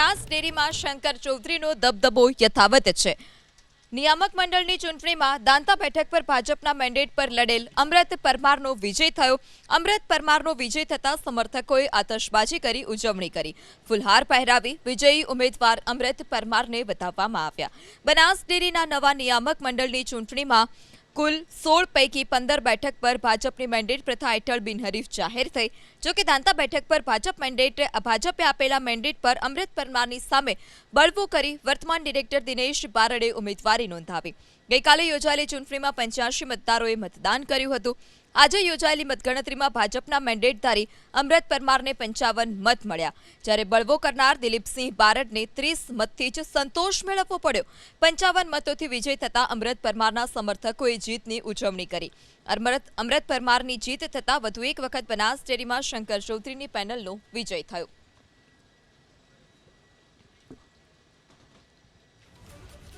બનાસ ડેરીમાં શંકર ચૌધરીનો દબદબો યથાવત છે. નિયામક મંડળની ચૂંટણીમાં દાંતા બેઠક પર ભાજપના મેન્ડેટ પર લડેલ અમૃત પરમારનો વિજય થયો. અમૃત પરમારનો વિજય થતા સમર્થકોએ આતશબાજી કરી, ઉજવણી કરી. ફુલહાર પહેરાવી વિજયી ઉમેદવાર અમૃત પરમારને બતાવવામાં આવ્યા. બનાસ ડેરીના નવા નિયામક મંડળની ચૂંટણીમાં કુલ સોળ પૈકી પંદર બેઠક પર ભાજપની મેન્ડેટ પ્રથા હેઠળ બિનહરીફ જાહેર થઈ. જોકે દાંતા બેઠક પર ભાજપ મેન્ડેટ, ભાજપે આપેલા મેન્ડેટ પર અમૃત પરમારની સામે બળવો કરી વર્તમાન ડિરેક્ટર દિનેશ બારડે ઉમેદવારી નોંધાવી. ગઈકાલે યોજાયેલી ચૂંટણીમાં પંચ્યાસી મતદારોએ મતદાન કર્યું હતું. આજે યોજાયેલી મતગણતરીમાં ભાજપના મેન્ડેટધારી અમૃત પરમારને પંચાવન મત મળ્યા. જ્યારે બળવો કરનાર દિલીપસિંહ બારડને ત્રીસ મતથી જ સંતોષ મેળવવો પડ્યો. પંચાવન મતોથી વિજય થતાં અમૃત પરમારના સમર્થકોએ જીતની ઉજવણી કરી. અમૃત અમૃત પરમારની જીત થતાં વધુ એક વખત બનાસ ડેરીમાં શંકર ચૌધરીની પેનલનો વિજય થયો.